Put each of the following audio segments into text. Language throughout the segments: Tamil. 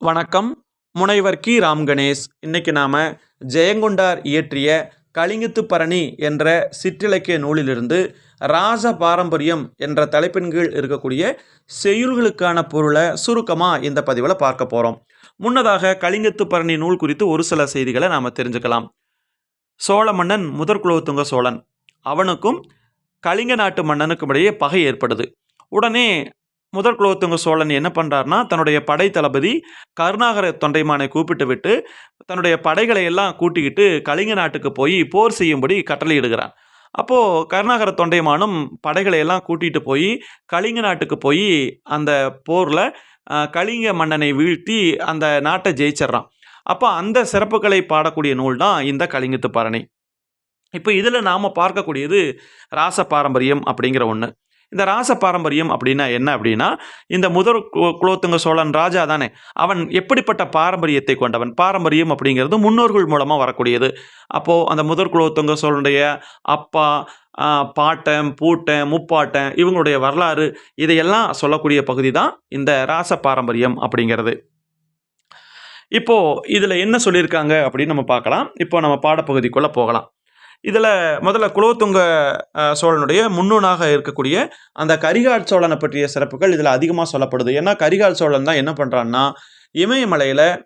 வணக்கம். முனைவர் கி. ராம் கணேஷ். இன்னைக்கு நாம ஜெயங்கொண்டார் இயற்றிய கலிங்கத்து பரணி என்ற சிற்றிலக்கிய நூலிலிருந்து ராச பாரம்பரியம் என்ற தலைப்பின் கீழ் இருக்கக்கூடிய செய்யுள்களுக்கான பொருளை சுருக்கமாக இந்த பதிவில் பார்க்க போகிறோம் முன்னதாக கலிங்கத்து பரணி நூல் குறித்து ஒரு சில செய்திகளை நாம் தெரிஞ்சுக்கலாம். சோழ மன்னன் முதற்குலோத்துங்க சோழன். அவனுக்கும் கலிங்க நாட்டு மன்னனுக்கும் இடையே பகை ஏற்படுது. உடனே முதல் குலோத்துங்க சோழன் என்ன பண்ணுறாருனா தன்னுடைய படை தளபதி கருணாகர தொண்டைமானை கூப்பிட்டு விட்டு தன்னுடைய படைகளை எல்லாம் கூட்டிக்கிட்டு கலிங்க நாட்டுக்கு போய் போர் செய்யும்படி கட்டளையிடுகிறான். அப்போது கருணாகர தொண்டைமானும் படைகளை எல்லாம் கூட்டிகிட்டு போய் கலிங்க நாட்டுக்கு போய் அந்த போரில் கலிங்க மன்னனை வீழ்த்தி அந்த நாட்டை ஜெயிச்சிட்றான். அப்போ அந்த சிறப்புகளை பாடக்கூடிய நூல் தான் இந்த கலிங்கத்து பரணி. இப்போ இதில் நாம் பார்க்கக்கூடியது ராச பாரம்பரியம் அப்படிங்கிற ஒன்று இந்த ராச பாரம்பரியம் அப்படின்னா என்ன அப்படின்னா இந்த முதல் கு- குலோத்துங்க சோழன் ராஜா தானே அவன் எப்படிப்பட்ட பாரம்பரியத்தை கொண்டவன்? பாரம்பரியம் அப்படிங்கிறது முன்னோர்கள் மூலமாக வரக்கூடியது. அப்போது அந்த முதற் குலோத்துங்க சோழனுடைய அப்பா பாட்டம் பாட்டன் பூட்டன் முப்பாட்டன் இவங்களுடைய வரலாறு இதையெல்லாம் சொல்லக்கூடிய பகுதி தான் இந்த ராச பாரம்பரியம் அப்படிங்கிறது. இப்போது இதில் என்ன சொல்லியிருக்காங்க அப்படின்னு நம்ம பார்க்கலாம். இப்போ நம்ம பாடப்பகுதிக்குள்ளே போகலாம். இதில் முதல்ல குலோத்துங்க சோழனுடைய முன்னோனாக இருக்கக்கூடிய அந்த கரிகால் சோழனை பற்றிய சிறப்புகள் இதில் அதிகமாக சொல்லப்படுது. ஏன்னா கரிகால் சோழன் தான் என்ன பண்ணுறான்னா இமயமலையில்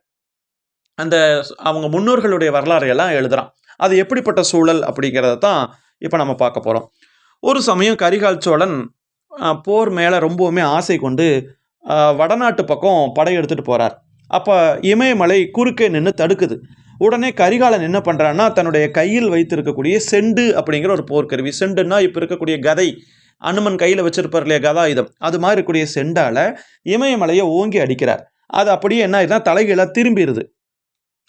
அந்த அவங்க முன்னோர்களுடைய வரலாறை எல்லாம் அது எப்படிப்பட்ட சூழல் அப்படிங்கிறத தான் இப்போ நம்ம பார்க்க போகிறோம் ஒரு சமயம் கரிகால் சோழன் போர் மேலே ரொம்பவுமே ஆசை கொண்டு வடநாட்டு பக்கம் படையெடுத்துட்டு போகிறார் அப்போ இமயமலை குறுக்கே நின்று தடுக்குது. உடனே கரிகாலன் என்ன பண்ணுறான்னா தன்னுடைய கையில் வைத்திருக்கக்கூடிய செண்டு அப்படிங்கிற ஒரு போர்க்கருவி செண்டுன்னா இப்போ இருக்கக்கூடிய கதை. அனுமன் கையில் வச்சிருப்பார் இல்லையா கதாயுதம். அது மாதிரி இருக்கக்கூடிய செண்டால் இமயமலையை ஓங்கி அடிக்கிறார். அது அப்படியே என்ன ஆயிடுதுன்னா தலைகீழாக திரும்பிடுது.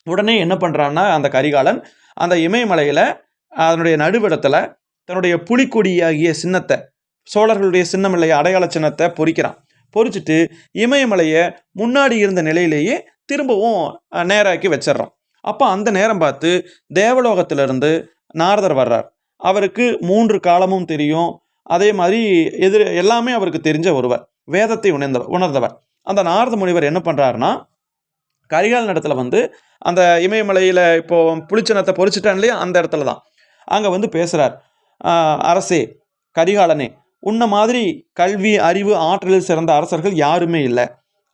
உடனே என்ன பண்ணுறான்னா அந்த கரிகாலன் அந்த இமயமலையில் அதனுடைய நடுவிடத்தில் தன்னுடைய புலிக்கொடியாகிய சின்னத்தை சோழர்களுடைய சின்னம் இல்லையா அடையாள சின்னத்தை பொறிக்கிறான். பொறிச்சிட்டு இமயமலையை முன்னாடி இருந்த நிலையிலேயே திரும்பவும் நேராக்கி வச்சிடுறான். அப்போ அந்த நேரம் பார்த்து தேவலோகத்திலிருந்து நாரதர் வர்றார். அவருக்கு மூன்று காலமும் தெரியும். அதே மாதிரி எதிர் எல்லாமே அவருக்கு தெரிஞ்ச ஒருவர் வேதத்தை உணர்ந்த உணர்ந்தவர். அந்த நாரத முனிவர் என்ன பண்ணுறாருன்னா கரிகால் இடத்துல வந்து அந்த இமயமலையில் இப்போது புளிச்சனத்தை பொறிச்சிட்டான் இல்லையா? அந்த இடத்துல தான். அங்கே வந்து பேசுகிறார் அரசே கரிகாலனே உன்ன மாதிரி கல்வி அறிவு ஆற்றலில் சிறந்த அரசர்கள் யாருமே இல்லை.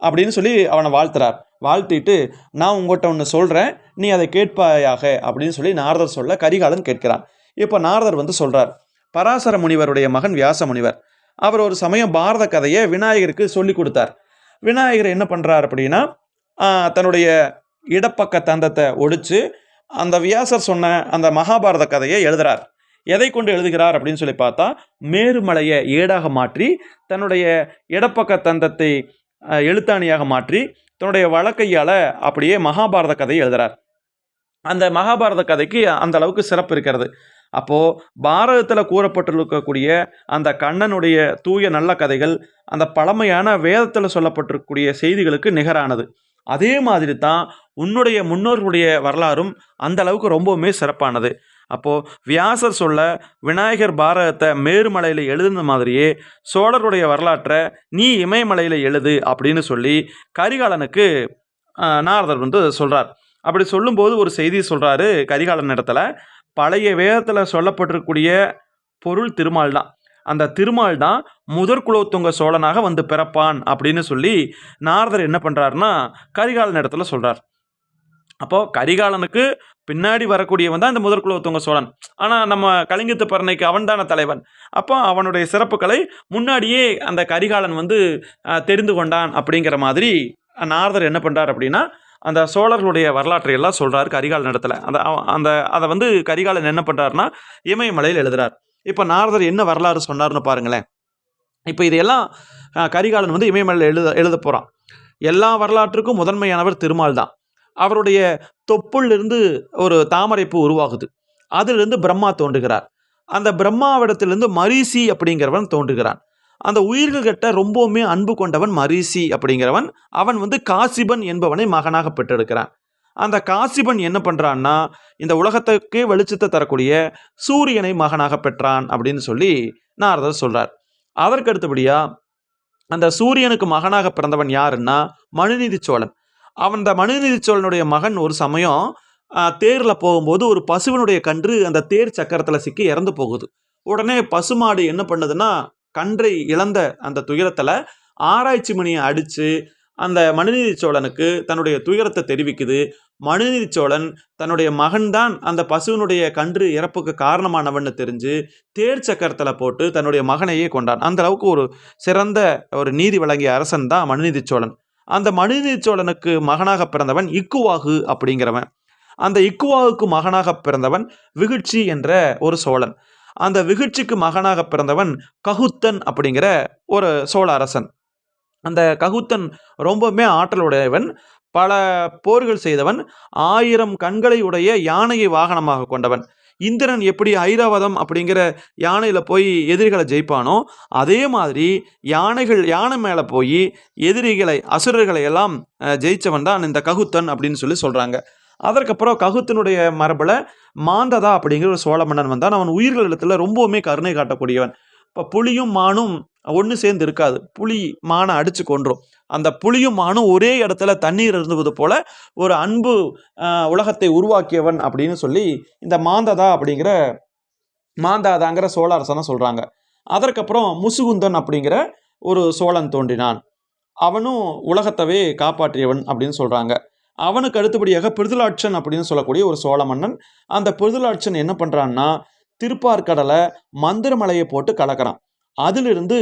அப்படின்னு சொல்லி அவனை வாழ்த்துறார். வாழ்த்திட்டு நான் உங்கள்கிட்ட ஒன்று சொல்கிறேன் நீ அதை கேட்பாயாக அப்படின்னு சொல்லி நாரதர் சொல்ல கரிகாலன் கேட்கிறான். இப்போ நாரதர் வந்து சொல்கிறார் பராசர முனிவருடைய மகன் வியாச முனிவர். அவர் ஒரு சமயம் பாரத கதையை விநாயகருக்கு சொல்லி கொடுத்தார். விநாயகர் என்ன பண்ணுறார் அப்படின்னா தன்னுடைய இடப்பக்க தந்தத்தை ஒடிச்சு அந்த வியாசர் சொன்ன அந்த மகாபாரத கதையை எழுதுறார். எதை கொண்டு எழுதுகிறார் அப்படின்னு சொல்லி பார்த்தா மேருமலையை ஏடாக மாற்றி தன்னுடைய இடப்பக்க தந்தத்தை எழுத்தாணியாக மாற்றி தன்னுடைய வழக்கையால் அப்படியே மகாபாரத கதையை எழுதுகிறார் அந்த மகாபாரத கதைக்கு அந்த அளவுக்கு சிறப்பு இருக்கிறது. அப்போது பாரதத்தில் கூறப்பட்டிருக்கக்கூடிய அந்த கண்ணனுடைய தூய நல்ல கதைகள் அந்த பழமையான வேதத்தில் சொல்லப்பட்டிருக்கக்கூடிய செய்திகளுக்கு நிகரானது. அதே மாதிரி தான் உன்னுடைய முன்னோர்களுடைய வரலாறும் அந்த அளவுக்கு ரொம்பவுமே சிறப்பானது. அப்போது வியாசர் சொல்ல விநாயகர் பாரதத்தை மேருமலையில் எழுதுன மாதிரியே சோழருடைய வரலாற்றை நீ இமயமலையில் எழுது அப்படின்னு சொல்லி கரிகாலனுக்கு நாரதர் வந்து சொல்கிறார் அப்படி சொல்லும்போது ஒரு செய்தி சொல்கிறாரு கரிகாலன் இடத்துல. பழைய வேதத்தில் சொல்லப்பட்டிருக்கக்கூடிய பொருள் திருமால் தான். அந்த திருமால் தான் முதற் குலோத்துங்க சோழனாக வந்து பிறப்பான் அப்படின்னு சொல்லி நாரதர் என்ன பண்ணுறாருன்னா கரிகாலன் இடத்துல சொல்கிறார் அப்போது கரிகாலனுக்கு பின்னாடி வரக்கூடியவன் தான் இந்த முதற்குலோத்துங்க சோழன். ஆனால் நம்ம கலிங்கத்து பரணைக்கு அவன்தான தலைவன். அப்போ அவனுடைய சிறப்புகளை முன்னாடியே அந்த கரிகாலன் வந்து தெரிந்து கொண்டான் அப்படிங்கிற மாதிரி நாரதர் என்ன பண்ணுறார் அப்படின்னா அந்த சோழர்களுடைய வரலாற்றை எல்லாம் சொல்கிறார் கரிகாலன் இடத்துல. அந்த அந்த அதை வந்து கரிகாலன் என்ன பண்ணுறாருன்னா இமயமலையில் எழுதுறார். இப்போ நாரதர் என்ன வரலாறு சொன்னார்னு பாருங்களேன். இப்போ இதையெல்லாம் கரிகாலன் வந்து இமயமலையில் எழுத எழுத போகிறான் எல்லா வரலாற்றுக்கும் முதன்மையானவர் திருமால் தான். அவருடைய தொப்புள்ளிருந்து ஒரு தாமரைப்பூ உருவாகுது. அதிலிருந்து பிரம்மா தோன்றுகிறார். அந்த பிரம்மாவிடத்திலிருந்து மரீசி அப்படிங்கிறவன் தோன்றுகிறான். அந்த உயிர்கள்கிட்ட ரொம்பவுமே அன்பு கொண்டவன் மரீசி அப்படிங்கிறவன் அவன் வந்து காசிபன் என்பவனை மகனாக பெற்றெடுக்கிறான். அந்த காசிபன் என்ன பண்ணுறான்னா இந்த உலகத்துக்கே வெளிச்சத்தை தரக்கூடிய சூரியனை மகனாக பெற்றான் அப்படின்னு சொல்லி நாரதர் சொல்கிறார் அதற்கு அடுத்தபடியாக அந்த சூரியனுக்கு மகனாக பிறந்தவன் யாருன்னா மனுநீதி சோழன். அவன் இந்த மனுநீதி சோழனுடைய மகன் ஒரு சமயம் தேரில் போகும்போது ஒரு பசுவினுடைய கன்று அந்த தேர் சக்கரத்தில் சிக்கி இறந்து போகுது. உடனே பசுமாடு என்ன பண்ணுதுன்னா கன்றை இழந்த அந்த துயரத்தில் ஆராய்ச்சி மணியை அடித்து அந்த மனுநீதி சோழனுக்கு தன்னுடைய துயரத்தை தெரிவிக்குது. மனுநீதி சோழன் தன்னுடைய மகன்தான் அந்த பசுவினுடைய கன்று இறப்புக்கு காரணமானவன்னு தெரிஞ்சு தேர் சக்கரத்தில் போட்டு தன்னுடைய மகனையே கொண்டான். அந்த அளவுக்கு ஒரு சிறந்த ஒரு நீதி வழங்கிய அரசன் தான் மனுநீதி சோழன் அந்த மனுநீச்சோழனுக்கு மகனாக பிறந்தவன் இக்குவாகு அப்படிங்கிறவன். அந்த இக்குவாவுக்கு மகனாக பிறந்தவன் விகுட்சி என்ற ஒரு சோழன். அந்த விகுட்சிக்கு மகனாக பிறந்தவன் ககுத்தன் அப்படிங்கிற ஒரு சோழ அரசன். அந்த ககுத்தன் ரொம்பவுமே ஆற்றலுடையவன். பல போர்கள் செய்தவன். ஆயிரம் கண்களை உடைய யானையை வாகனமாக கொண்டவன். இந்திரன் எப்படி ஐராவதம் அப்படிங்கிற யானையில் போய் எதிரிகளை ஜெயிப்பானோ அதே மாதிரி யானைகள் யானை மேலே போய் எதிரிகளை அசுரர்களை எல்லாம் ஜெயித்தவன் ஜெயிச்சவன் தான் இந்த ககுத்தன் அப்படின்னு சொல்லி சொல்கிறாங்க அதற்கப்புறம் ககுத்தனுடைய மரபில் மாந்ததா அப்படிங்கிற ஒரு சோழ மன்னன் வந்தான். அவன் உயிர்களிடத்தில் ரொம்பவுமே கருணை காட்டக்கூடியவன். இப்போ புலியும் மானும் ஒன்று சேர்ந்து இருக்காது. புலி மானை அடித்து கொன்றும். அந்த புலியும் மானும் ஒரே இடத்துல தண்ணீர் இருந்தது போல ஒரு அன்பு உலகத்தை உருவாக்கியவன் அப்படின்னு சொல்லி இந்த மாந்ததா அப்படிங்கிற மாந்தாதாங்கிற சோழ அரசனை சொல்கிறாங்க அதற்கப்புறம் முசுகுந்தன் அப்படிங்கிற ஒரு சோழன் தோன்றினான். அவனும் உலகத்தவே காப்பாற்றியவன் அப்படின்னு சொல்கிறாங்க அவனுக்கு அடுத்தபடியாக பிருதுலாட்சன் அப்படின்னு சொல்லக்கூடிய ஒரு சோழ மன்னன் அந்த பிருதுலாட்சன் என்ன பண்ணுறான்னா திருப்பார்கடலை மந்திரமலையை போட்டு கலக்கிறான். அதிலிருந்து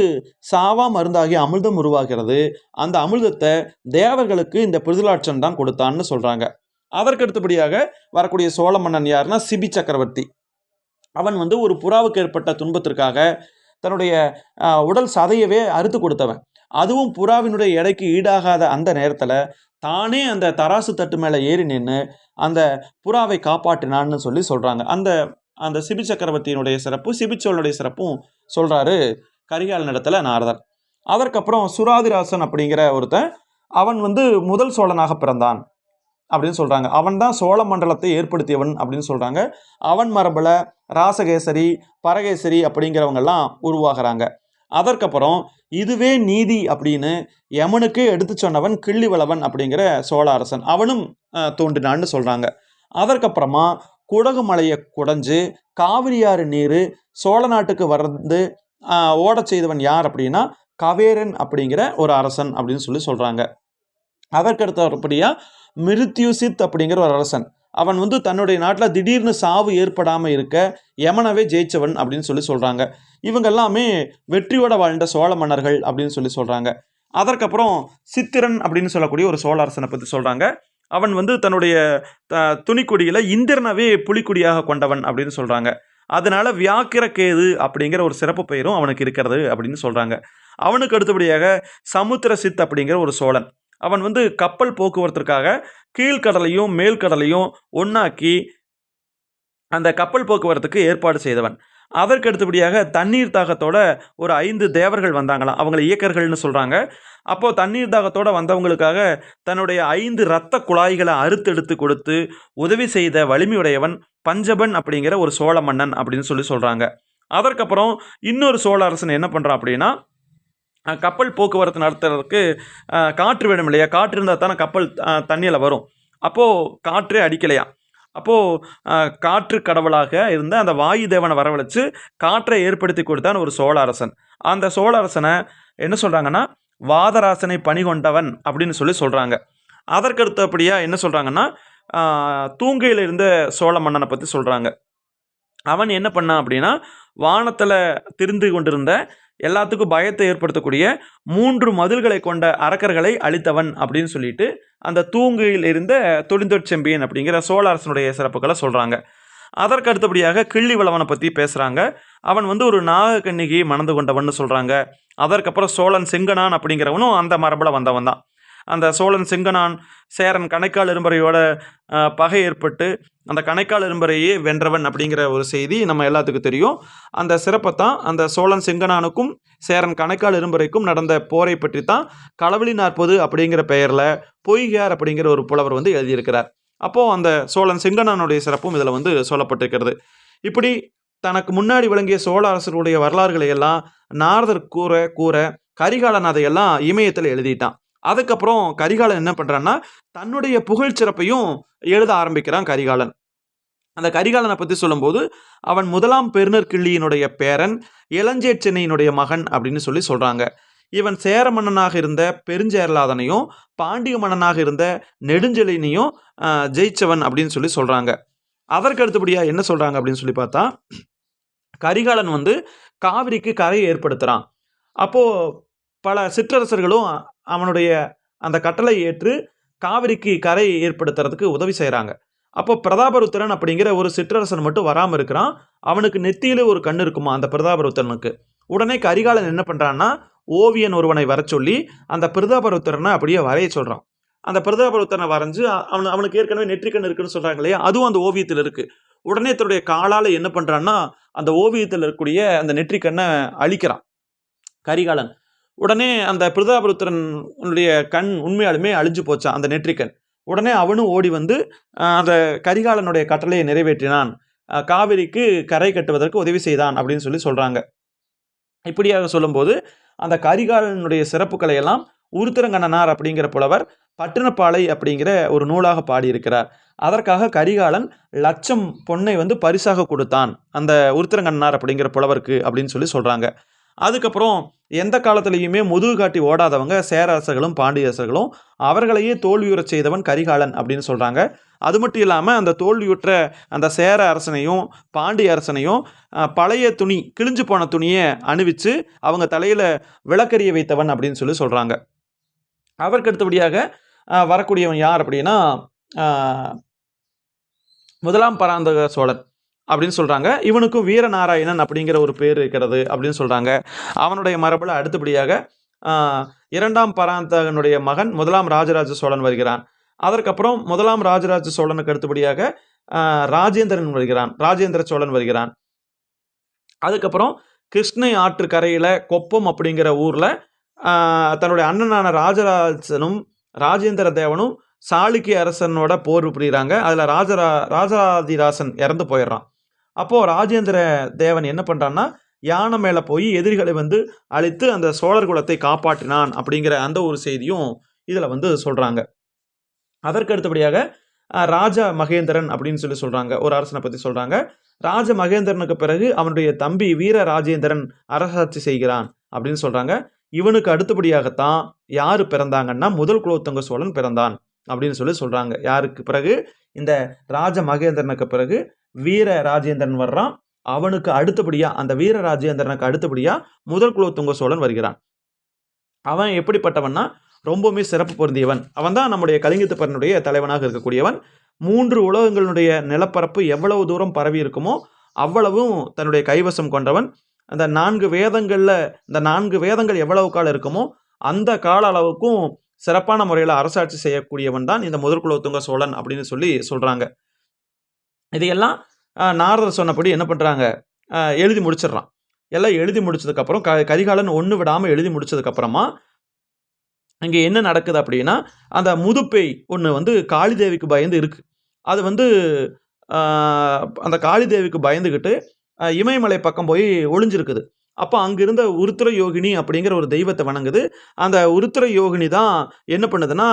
சாவா மருந்தாகிய அமிர்தம் உருவாகிறது. அந்த அமிர்தத்தை தேவர்களுக்கு இந்த பிருதுலாட்சன் தான் கொடுத்தான்னு சொல்கிறாங்க அதற்கு அடுத்தபடியாக வரக்கூடிய சோழ மன்னன் யாருன்னா சிபி சக்கரவர்த்தி. அவன் வந்து ஒரு புறாவுக்கு ஏற்பட்ட துன்பத்திற்காக தன்னுடைய உடல் சதையவே அறுத்து கொடுத்தவன். அதுவும் புறாவினுடைய எடைக்கு ஈடாகாத அந்த நேரத்தில் தானே அந்த தராசு தட்டு மேலே ஏறி நின்று அந்த புறாவை காப்பாற்றினான்னு சொல்லி சொல்கிறாங்க அந்த அந்த சிபி சக்கரவர்த்தியினுடைய சிறப்பு சிபிச்சோழனுடைய சிறப்பும் சொல்கிறாரு கரிகாலன் இடத்துல நாரதர். அதற்கப்புறம் சுராதிராசன் அப்படிங்கிற ஒருத்தன் அவன் வந்து முதல் சோழனாக பிறந்தான் அப்படின்னு சொல்கிறாங்க அவன் தான் சோழ மண்டலத்தை ஏற்படுத்தியவன் அப்படின்னு சொல்கிறாங்க அவன் மரபில் ராசகேசரி பரகேசரி அப்படிங்கிறவங்கெல்லாம் உருவாகிறாங்க. அதற்கப்புறம் இதுவே நீதி அப்படின்னு யமனுக்கு எடுத்து சொன்னவன் கிள்ளிவளவன் அப்படிங்கிற சோழ அரசன். அவனும் தோன்றினான்னு சொல்கிறாங்க அதற்கப்புறமா குடகு மலையை குடைஞ்சு காவிரியாறு நீர் சோழ நாட்டுக்கு வந்து ஓடச் செய்தவன் யார் அப்படின்னா கவேரன் அப்படிங்கிற ஒரு அரசன் அப்படின்னு சொல்லி சொல்கிறாங்க அதற்கடுத்தபடியாக மிருத்யுசித் அப்படிங்கிற ஒரு அரசன். அவன் வந்து தன்னுடைய நாட்டில் திடீர்னு சாவு ஏற்படாமல் இருக்க யமனவே ஜெயிச்சவன் அப்படின்னு சொல்லி சொல்கிறாங்க இவங்க எல்லாமே வெற்றியோட வாழ்ந்த சோழ மன்னர்கள் அப்படின்னு சொல்லி சொல்கிறாங்க அதற்கப்புறம் சித்திரன் அப்படின்னு சொல்லக்கூடிய ஒரு சோழ அரசனை பற்றி சொல்கிறாங்க அவன் வந்து தன்னுடைய த துணிக்குடியில் இந்திரனவே புலிக்குடியாக கொண்டவன் அப்படின்னு சொல்கிறாங்க அதனால் வியாக்கிரகேது அப்படிங்கிற ஒரு சிறப்பு பெயரும் அவனுக்கு இருக்கிறது அப்படின்னு சொல்கிறாங்க அவனுக்கு அடுத்தபடியாக சமுத்திரசித் அப்படிங்கிற ஒரு சோழன். அவன் வந்து கப்பல் போக்குவரத்திற்காக கீழ்கடலையும் மேல்கடலையும் ஒன்றாக்கி அந்த கப்பல் போக்குவரத்துக்கு ஏற்பாடு செய்தவன். அதற்கு அடுத்தபடியாக தண்ணீர் தாகத்தோட ஒரு ஐந்து தேவர்கள் வந்தாங்களாம் அவங்கள இயக்கர்கள்னு சொல்கிறாங்க அப்போது தண்ணீர் தாகத்தோட வந்தவங்களுக்காக தன்னுடைய ஐந்து இரத்த குழாய்களை அறுத்தெடுத்து கொடுத்து உதவி செய்த வலிமையுடையவன் பஞ்சபன் அப்படிங்கிற ஒரு சோழ மன்னன் அப்படின்னு சொல்லி சொல்கிறாங்க அதற்கப்புறம் இன்னொரு சோழ அரசன் என்ன பண்ணுறான் அப்படின்னா கப்பல் போக்குவரத்து நடத்துறதுக்கு காற்று வேணும் இல்லையா? காற்று இருந்தால் தானே கப்பல் தண்ணியில் வரும். அப்போது காற்றே அடிக்கலையா அப்போது காற்று கடவுளாக இருந்த அந்த வாயு தேவனை வரவழைச்சு காற்றை ஏற்படுத்தி கொடுத்தான் ஒரு சோழ அரசன் அந்த சோழ அரசனை என்ன சொல்கிறாங்கன்னா வாதராசனை பணி கொண்டவன் அப்படின்னு சொல்லி சொல்கிறாங்க அதற்கடுத்தபடியாக என்ன சொல்கிறாங்கன்னா தூங்கையில் இருந்த சோழ மன்னனை பற்றி சொல்கிறாங்க அவன் என்ன பண்ணான் அப்படின்னா வானத்தில் திரிந்து கொண்டிருந்த எல்லாத்துக்கும் பயத்தை ஏற்படுத்தக்கூடிய மூன்று மதில்களை கொண்ட அரக்கர்களை அழித்தவன் அப்படின்னு சொல்லிட்டு அந்த தூங்கில் இருந்த தொழிந்தொற்செம்பியன் அப்படிங்கிற சோழ அரசனுடைய சிறப்புகளை சொல்கிறாங்க அதற்கு அடுத்தபடியாக கிள்ளிவளவனை பற்றி பேசுகிறாங்க அவன் வந்து ஒரு நாகக்கன்னிகை மணந்து கொண்டவன் சொல்கிறாங்க அதற்கப்புறம் சோழன் செங்கனான் அப்படிங்கிறவனும் அந்த மரபில் வந்தவன் தான் அந்த சோழன் சிங்கனான் சேரன் கணைக்கால் எறும்பறையோட பகை ஏற்பட்டு அந்த கணைக்கால் எறும்பறையே வென்றவன் அப்படிங்கிற ஒரு செய்தி நம்ம எல்லாத்துக்கும் தெரியும். அந்த சிறப்பை தான் அந்த சோழன் சிங்கனானுக்கும் சேரன் கணைக்கால் எறும்பறைக்கும் நடந்த போரை பற்றி தான் களவழி நாற்பது அப்படிங்கிற பெயரில் பொய்யார் அப்படிங்கிற ஒரு புலவர் வந்து எழுதியிருக்கிறார். அப்போது அந்த சோழன் சிங்கனானுடைய சிறப்பும் இதில் வந்து சொல்லப்பட்டிருக்கிறது. இப்படி தனக்கு முன்னாடி விளங்கிய சோழ அரசருடைய வரலாறுகளை எல்லாம் நாரதர் கூற கூற கரிகாலன் அதையெல்லாம் இமயத்தில் எழுதிட்டான். அதுக்கப்புறம் கரிகாலன் என்ன பண்ணுறான்னா தன்னுடைய புகழ் சிறப்பையும் எழுத ஆரம்பிக்கிறான் கரிகாலன். அந்த கரிகாலனை பற்றி சொல்லும்போது அவன் முதலாம் பெருநர் கிள்ளியினுடைய பேரன் இளஞ்சேச்சென்னையினுடைய மகன் அப்படின்னு சொல்லி சொல்கிறாங்க இவன் சேர மன்னனாக இருந்த பெருஞ்சேரலாதனையும் பாண்டிய மன்னனாக இருந்த நெடுஞ்செழினையும் ஜெயிச்சவன் அப்படின்னு சொல்லி சொல்கிறாங்க அதற்கு அடுத்தபடியாக என்ன சொல்கிறாங்க அப்படின்னு சொல்லி பார்த்தா கரிகாலன் வந்து காவிரிக்கு கரையை ஏற்படுத்துகிறான் அப்போது பல சிற்றரசர்களும் அவனுடைய அந்த கட்டளை ஏற்று காவிரிக்கு கரை ஏற்படுத்துறதுக்கு உதவி செய்கிறாங்க அப்போ பிரதாபருத்திரன் அப்படிங்கிற ஒரு சிற்றரசன் மட்டும் வராமல் இருக்கிறான். அவனுக்கு நெத்தியிலே ஒரு கண் இருக்குமா அந்த பிரதாபருத்திரனுக்கு? உடனே கரிகாலன் என்ன பண்ணுறான்னா ஓவியன் ஒருவனை வர சொல்லி அந்த பிரதாபருத்திரனை அப்படியே வரைய சொல்கிறான் அந்த பிரதாபருத்தனை வரைஞ்சு அவன் அவனுக்கு ஏற்கனவே நெற்றிக்கண் இருக்குன்னு சொல்கிறாங்க இல்லையா? அதுவும் அந்த ஓவியத்தில் இருக்குது உடனே தன்னுடைய காலால் என்ன பண்ணுறான்னா அந்த ஓவியத்தில் இருக்கக்கூடிய அந்த நெற்றிக்கண்ணை அழிக்கிறான். கரிகாலன் உடனே அந்த பிரதாபருத்திரனுடைய கண் உண்மையாலுமே அழிஞ்சு போச்சான் அந்த நெற்றிக்கண். உடனே அவனும் ஓடி வந்து அந்த கரிகாலனுடைய கட்டளையை நிறைவேற்றினான். காவிரிக்கு கரை கட்டுவதற்கு உதவி செய்தான் அப்படின்னு சொல்லி சொல்கிறாங்க இப்படியாக சொல்லும்போது அந்த கரிகாலனுடைய சிறப்புகளை எல்லாம் உருத்திரங்கண்ணனார் அப்படிங்கிற புலவர் பட்டினப்பாலை அப்படிங்கிற ஒரு நூலாக பாடியிருக்கிறார். அதற்காக கரிகாலன் லட்சம் பொன்னை வந்து பரிசாக கொடுத்தான் அந்த உருத்திரங்கண்ணனார் அப்படிங்கிற புலவருக்கு அப்படின்னு சொல்லி சொல்கிறாங்க அதுக்கப்புறம் எந்த காலத்திலையுமே முதுகு காட்டி ஓடாதவங்க சேரரசர்களும் பாண்டியரசர்களும் அவர்களையே தோல்வியுறச் செய்தவன் கரிகாலன் அப்படின்னு சொல்கிறாங்க அது மட்டும் இல்லாமல் அந்த தோல்வியுற்ற அந்த சேர அரசனையும் பாண்டிய அரசனையும் பழைய துணி கிழிஞ்சு போன துணியை அணிவிச்சு அவங்க தலையில் விளக்கரிய வைத்தவன் அப்படின்னு சொல்லி சொல்கிறாங்க அவருக்கு அடுத்தபடியாக வரக்கூடியவன் யார் அப்படின்னா முதலாம் பராந்தக சோழன். அப்படின்னு சொல்கிறாங்க இவனுக்கும் வீரநாராயணன் அப்படிங்கிற ஒரு பேர் இருக்கிறது அப்படின்னு சொல்கிறாங்க அவனுடைய மரபில் அடுத்தபடியாக இரண்டாம் பராந்தகனுடைய மகன் முதலாம் ராஜராஜ சோழன் வருகிறான். அதற்கப்புறம் முதலாம் ராஜராஜ சோழனுக்கு அடுத்தபடியாக ராஜேந்திரன் வருகிறான். ராஜேந்திர சோழன் வருகிறான். அதுக்கப்புறம் கிருஷ்ணை ஆற்று கரையில் கொப்பம் அப்படிங்கிற ஊரில் தன்னுடைய அண்ணனான ராஜராஜனும் ராஜேந்திர தேவனும் சாளுக்கிய அரசனோட போர் புரியுறாங்க. அதில் ராஜரா ராஜராதிராசன் இறந்து போயிடுறான். அப்போது ராஜேந்திர தேவன் என்ன பண்ணுறான்னா யானை மேலே போய் எதிரிகளை வந்து அழித்து அந்த சோழர் குலத்தை காப்பாற்றினான் அப்படிங்கிற அந்த ஒரு செய்தியும் இதில் வந்து சொல்கிறாங்க அதற்கு அடுத்தபடியாக ராஜா மகேந்திரன் அப்படின்னு சொல்லி சொல்கிறாங்க ஒரு அரசனை பற்றி சொல்கிறாங்க ராஜ மகேந்திரனுக்கு பிறகு அவனுடைய தம்பி வீர ராஜேந்திரன் அரசாட்சி செய்கிறான் அப்படின்னு சொல்கிறாங்க இவனுக்கு அடுத்தபடியாகத்தான் யார் பிறந்தாங்கன்னா முதல் குலோத்துங்க சோழன் பிறந்தான். அப்படின்னு சொல்லி சொல்கிறாங்க யாருக்கு பிறகு? இந்த ராஜ மகேந்திரனுக்கு பிறகு வீர ராஜேந்திரன் வர்றான். அவனுக்கு அடுத்தபடியாக அந்த வீர ராஜேந்திரனுக்கு அடுத்தபடியாக முதல் குலோத்துங்க சோழன் வருகிறான். அவன் எப்படிப்பட்டவன்னா ரொம்பவுமே சிறப்பு பொருந்தியவன். அவன் தான் நம்முடைய கலிங்கத்துப்பரனுடைய தலைவனாக இருக்கக்கூடியவன். மூன்று உலகங்களுடைய நிலப்பரப்பு எவ்வளவு தூரம் பரவி இருக்குமோ அவ்வளவும் தன்னுடைய கைவசம் கொண்டவன். அந்த நான்கு வேதங்களில் இந்த நான்கு வேதங்கள் எவ்வளவு காலம் இருக்குமோ அந்த கால அளவுக்கும் சிறப்பான முறையில் அரசாட்சி செய்யக்கூடியவன் தான் இந்த முதல் குலோத்துங்க சோழன் அப்படின்னு சொல்லி சொல்கிறாங்க இதையெல்லாம் நாரதர் சொன்னபடி என்ன பண்ணுறாங்க எழுதி முடிச்சிடுறான். எல்லாம் எழுதி முடிச்சதுக்கப்புறம் க கரிகாலன் ஒன்று விடாமல் எழுதி முடிச்சதுக்கப்புறமா இங்கே என்ன நடக்குது அப்படின்னா அந்த முதுப்பேய் ஒன்று வந்து காளிதேவிக்கு பயந்து இருக்கு. அது வந்து அந்த காளிதேவிக்கு பயந்துக்கிட்டு இமயமலை பக்கம் போய் ஒளிஞ்சிருக்குது. அப்போ அங்கிருந்த உருத்திர யோகினி அப்படிங்கிற ஒரு தெய்வத்தை வணங்குது. அந்த உருத்திர யோகினி தான் என்ன பண்ணுதுன்னா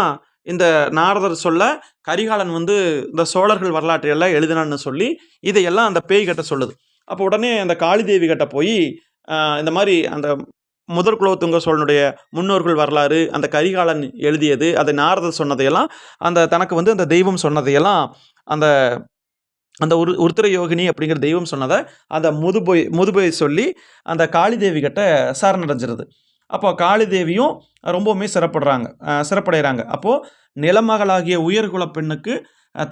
இந்த நாரதர் சொல்ல கரிகாலன் வந்து இந்த சோழர்கள் வரலாற்றையெல்லாம் எழுதினான்னு சொல்லி இதையெல்லாம் அந்த பேய் கிட்ட சொல்லுது. அப்போ உடனே அந்த காளிதேவி கிட்ட போய் இந்த மாதிரி அந்த முதல் குலோத்துங்க சோழனுடைய முன்னோர்கள் வரலாறு அந்த கரிகாலன் எழுதியது அதை நாரதர் சொன்னதையெல்லாம் அந்த தனக்கு வந்து அந்த தெய்வம் சொன்னதையெல்லாம் அந்த அந்த உரு உருத்திர யோகினி அப்படிங்கிற தெய்வம் சொன்னதை அந்த முதுபொய் முதுபொய் சொல்லி அந்த காளிதேவி கிட்ட சரணடைஞ்சிருது. அப்போ காளிதேவியும் ரொம்பவுமே சிறப்படுறாங்க சிறப்படைகிறாங்க. அப்போது நிலமகளாகிய உயர்குல பெண்ணுக்கு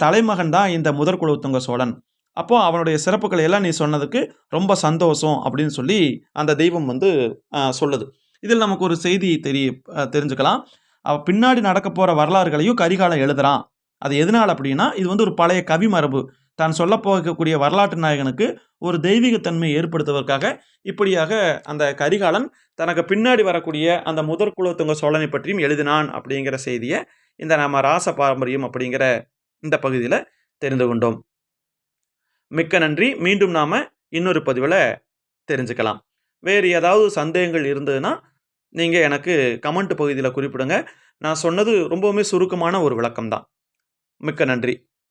தலைமகன் தான் இந்த முதற் குலத்துங்க சோழன். அப்போது அவனுடைய சிறப்புகளை எல்லாம் நீ சொன்னதுக்கு ரொம்ப சந்தோஷம் அப்படின்னு சொல்லி அந்த தெய்வம் வந்து சொல்லுது. இதில் நமக்கு ஒரு செய்தி தெரிய தெரிஞ்சுக்கலாம். அவ பின்னாடி நடக்க போகிற வரலாறுகளையும் கரிகாலம் எழுதுகிறான் அது எதனால் அப்படின்னா இது வந்து ஒரு பழைய கவி மரபு தான் சொல்ல போகக்கூடிய வரலாற்று நாயகனுக்கு ஒரு தெய்வீகத்தன்மை ஏற்படுத்துவதற்காக இப்படியாக அந்த கரிகாலன் தனக்கு பின்னாடி வரக்கூடிய அந்த முதற் குலத்துங்க சோழனை பற்றியும் எழுதினான் அப்படிங்கிற செய்தியை இந்த நம்ம ராச பாரம்பரியம் அப்படிங்கிற இந்த பகுதியில் தெரிந்து கொண்டோம். மிக்க நன்றி. மீண்டும் நாம் இன்னொரு பதிவில் தெரிஞ்சுக்கலாம். வேறு ஏதாவது சந்தேகங்கள் இருந்ததுன்னா நீங்கள் எனக்கு கமெண்ட் பகுதியில் குறிப்பிடுங்க. நான் சொன்னது ரொம்பவுமே சுருக்கமான ஒரு விளக்கம்தான். மிக்க நன்றி.